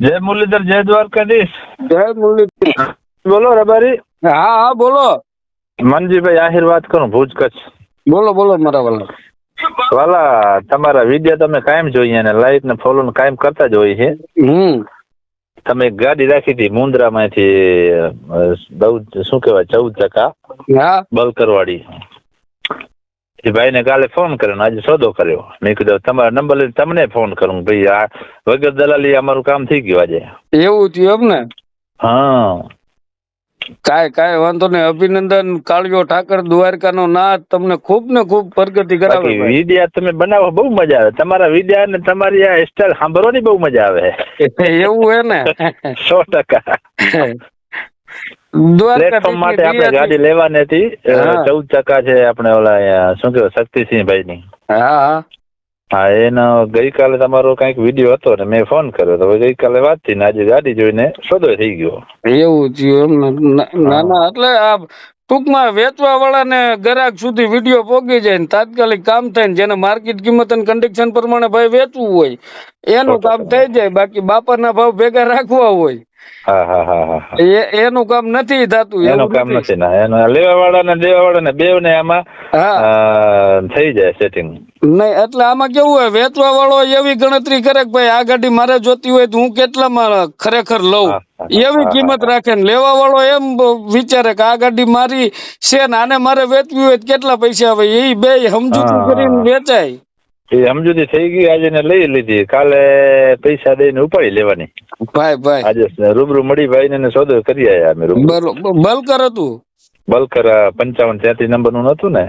જય મુરલીધર જય દ્વારકાધીશ. જય મુરલીધર. બોલો રબારી. હા હા બોલો. મનજીભાઈ આહિર વાત કરું ભુજ કચ્છ. બોલો બોલો મારા વાલા. વાલા તમારા વીડિયો તમે કાયમ જોઈએ અને લાઈક ને ફોલો ને કાયમ કરતા જ હોય છે. હમ. તમે એક ગાડી રાખી હતી મુંદ્રા માંથી શું કહેવાય ચૌદ ટકા હા. બલકરવાડી. એ ભાઈને કાલે ફોન કર્યો આજે સોદો કર્યો. મેં કીધું તમારા નંબર લઈને તમને ફોન કરું ભાઈ આ વગર દલાલી અમારું કામ થઈ ગયું આજે. એવું થયું એમ ને હા. કાય કાય વાંધો નહીં. અભિનંદન કાળિયો ઠાકર દ્વારકાનો નાથ તમને ખૂબ ને ખૂબ પ્રગતિ કરાવે વિદ્યા વિડિયા તમે બનાવો બહુ મજા આવે. તમારા વિદ્યા ને તમારી આ સ્ટાઇલ સાંભળવાની બહુ મજા આવે. એવું હે ને? સો ટકા. પ્લેટફોર્મ માટે આપણે ગાડી લેવાની હતી. ચૌદ ચક્કા છે આપણે ઓલા શું શું શક્તિસિંહ ભાઈ ની હા. એનો ગઈકાલે તમારો કંઈક વીડિયો હતો ને મેં ફોન કર્યો તો ગઈકાલે વાત થઈ ને આજે ગાડી જોઈને સોદો થઈ ગયો. એવું થયું ના- ના ના એટલે આ ટૂંકમાં વેચવા વાળાને ગ્રાહક સુધી વીડિયો પોગી જાય ને તાત્કાલિક કામ થાય ને જેને માર્કેટ કિંમત અને કન્ડિશન પ્રમાણે ભાઈ વેચવું હોય એનું કામ થઈ જાય બાકી બાપાના ભાવ ભેગા રાખવા હોય. એ એનું કામ નથી થતું એનું કામ નથી. ના એનો લેવા વાળા ને દેવા વાળા ને બેવ ને આમાં થઈ જાય સેટિંગ નહીં એટલે આમાં કેવું હોય વેચવા વાળો એવી ગણતરી કરે કે ભાઈ આ ગાડી મારે જોતી હોય તો હું કેટલામાં ખરેખર લઉં? એવી કિંમત રાખે ને લેવા વાળો એમ વિચારે કે આ ગાડી મારી છે ને આને મારે વેચવી હોય કેટલા પૈસા આવે? એ બે સમજૂતી કરીને વેચાય. એ સમજૂતી થઈ ગઈ આજે ને લઈ લીધી. કાલે પૈસા દઈને ઉપાડી લેવાની. ભાઈ ભાઈ. આજે રૂબરૂ મળી ભાઈ ને સોદો કરી આયા અમે રૂબરૂ. બલકર હતું. બલકર પંચાવન ત્યાંત્રીસ નંબરનું નતું ને.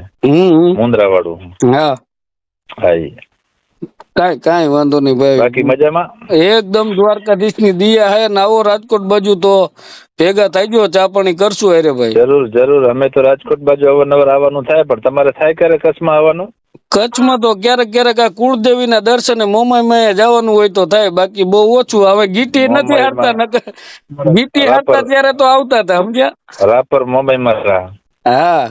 મુંદ્રા વાળું હા હા. ઈ. કાંઈ કાંઈ વાંધો નહીં ભાઈ. બાકી મજામાં? એકદમ દ્વારકાધીશની દિયા હે ને આવો રાજકોટ બાજુ તો ભેગા થઈ ગયો ચાપણી કરશું અરે ભાઈ. જરૂર જરૂર. અમે તો રાજકોટ બાજુ અવારનવાર આવવાનું થાય પણ તમારે થાય ક્યારે કચ્છમાં આવવાનું? કચ્છમાં તો ક્યારેક ક્યારેક આ કુળદેવી ના દર્શને મોમાઈ જવાનું હોય તો થાય બાકી બહુ ઓછું. હવે ગીટી નથી હારતા ગીટી હારતા ત્યારે તો આવતા હતા સમજ્યા? રાપર મુંબઈમાં માં હા.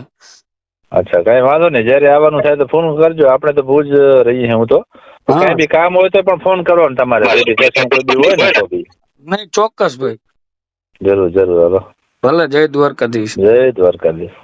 અચ્છા કઈ વાંધો નહીં. જયારે આવવાનું થાય તો ફોન કરજો. આપણે તો ભુજ રહીએ હું તો. કઈ બી કામ હોય તો પણ ફોન કરવાનો તમારે. કોઈ બી હોય ને તો બી. નહીં ચોક્કસ ભાઈ. જરૂર જરૂર. હાલો. ભલે જય દ્વારકાધીશ. જય દ્વારકાધીશ.